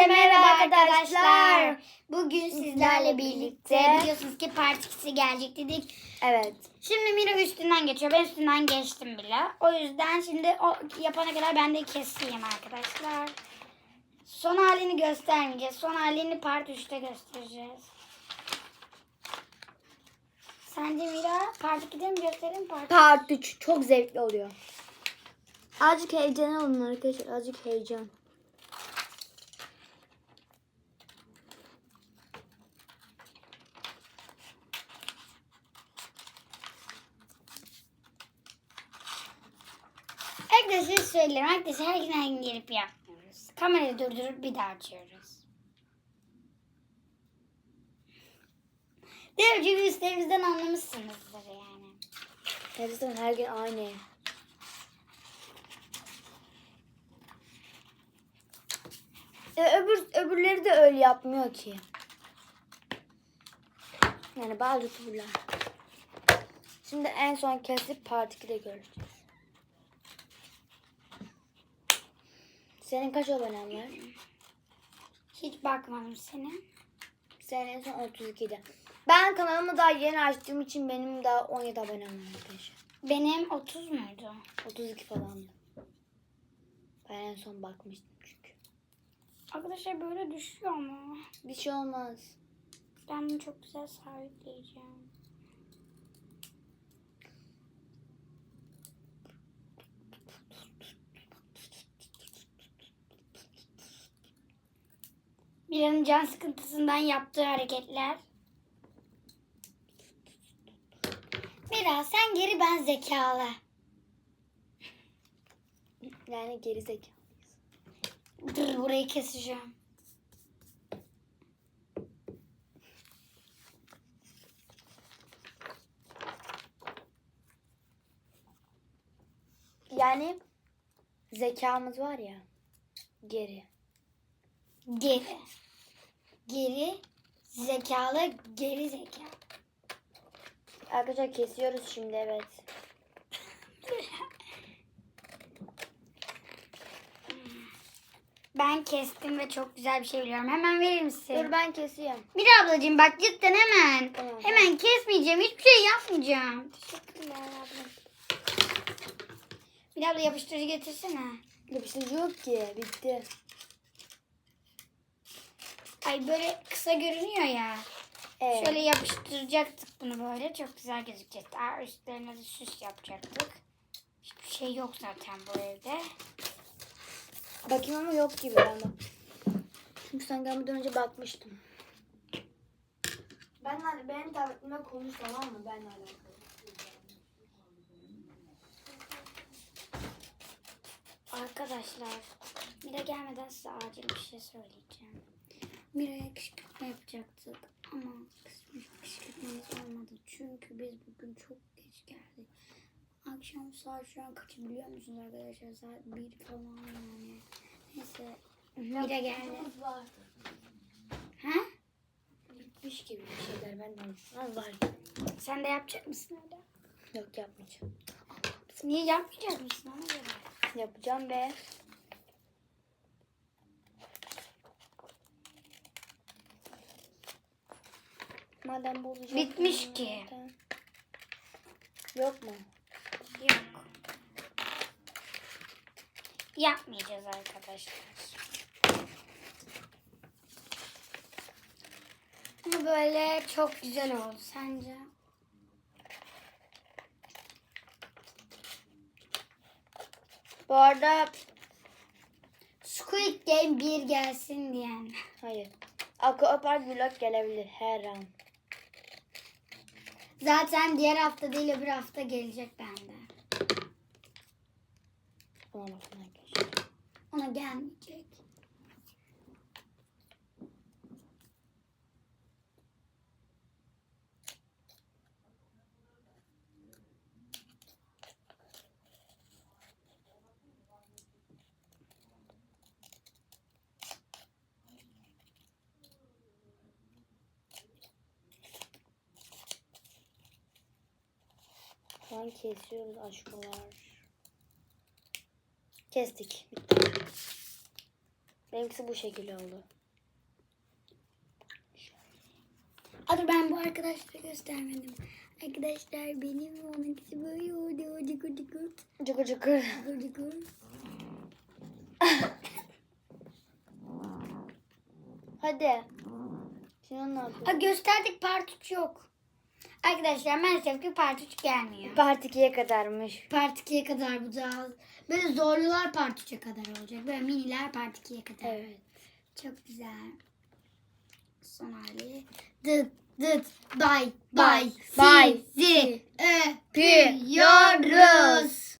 Hepinize merhaba arkadaşlar. Bugün sizlerle birlikte biliyorsunuz ki part 2'si gelecek dedik. Evet. Şimdi Mira üstünden geçiyor. Ben üstünden geçtim bile. O yüzden şimdi o yapana kadar ben de keseyim arkadaşlar. Son halini göstermeyeceğiz. Son halini part 3'te göstereceğiz. Sence Mira part 2'de mi göstereyim part Part 3 çok zevkli oluyor. Azıcık heyecan olun arkadaşlar. Azıcık heyecan. Arkadaşlar söylerim. Arkadaşlar her gün her gün gelip yapmıyoruz. Kamerayı durdurup bir daha açıyoruz. Mi? Çünkü üstlerimizden anlamışsınızdır yani. Hepsi her gün aynı. E, öbür öbürleri de öyle yapmıyor ki. Yani bazı youtuberlar. Şimdi en son kesip part 2'de göreceğiz. Senin kaç abonen var? Hiç bakmadım senin. Senin en son 32'de. Ben kanalımı daha yeni açtığım için benim daha 17 abonem var arkadaşlar. Benim 30 muydu? 32 falan. Ben en son bakmıştım çünkü. Arkadaşlar böyle düşüyor ama. Bir şey olmaz. Ben bunu çok güzel sabitleyeceğim. Mira'nın can sıkıntısından yaptığı hareketler. Mira sen geri ben zekalı. Yani gerizekalı. Dur burayı keseceğim. Yani zekamız var ya. Geri. Geri. Geri zekalı geri zekalı. Arkadaşlar kesiyoruz şimdi evet. Ben kestim ve çok güzel bir şey biliyorum. Hemen verir misin? Dur ben kesiyorum. Mira ablacığım bak cidden hemen. Tamam. Hemen kesmeyeceğim. Hiçbir şey yapmayacağım. Teşekkürler abla. Mira abla yapıştırıcı getirsene. Yapıştırıcı yok ki. Bitti. Ay böyle kısa görünüyor ya. Evet. Şöyle yapıştıracaktık bunu böyle. Çok güzel gözükecek. Daha üstlerine de süs yapacaktık. Hiçbir şey yok zaten bu evde. Bakayım ama yok gibi ben bak. Çünkü sen gelmeden önce bakmıştım. Ben benim tabletimle konuş tamam mı? Benle alakalı. Arkadaşlar, Mira gelmeden size acil bir şey söyleyeceğim. Mira'ya kışkırtma yapacaktık ama kısmet kışkırtmamız olmadı. Çünkü biz bugün çok geç geldik. Akşam saat şu an kaç biliyor musunuz arkadaşlar? Saat bir falan yani. Neyse, Mira geldi. Ha? Bitmiş gibi bir şeyler benden. Ha, var. Sen de yapacak mısın öyle? Yok yapmayacağım. Niye yapmayacak mısın? Yapacağım be. Madem bozacak. Bitmiş ki. Yok mu? Yok. Yapmayacağız arkadaşlar. Ama böyle çok güzel oldu sence? Bu arada Squid Game 1 gelsin diyen. hayır. Aquapark vlog gelebilir her an. Zaten diğer hafta değil öbür hafta gelecek bende. Ona gelmeyecek. Şu an kesiyoruz aşkolar. Kestik. Bitti. Benimkisi bu şekilde oldu. Hadi ben bu arkadaşları göstermedim. Arkadaşlar benim ve onunkisi böyle oldu. Hadi hadi hadi. Cıkır cıkır. Hadi hadi. Sinan ne yapıyor? Ha, gösterdik part 3 yok. Arkadaşlar maalesef ki part 3 gelmiyor. Part 2'ye kadarmış. Part 2'ye kadar bu da böyle zorlular part 3'e kadar olacak. Böyle miniler part 2'ye kadar. Evet. Çok güzel. Son hali. Dıt dıt bay bay Bay. sizi öpüyoruz.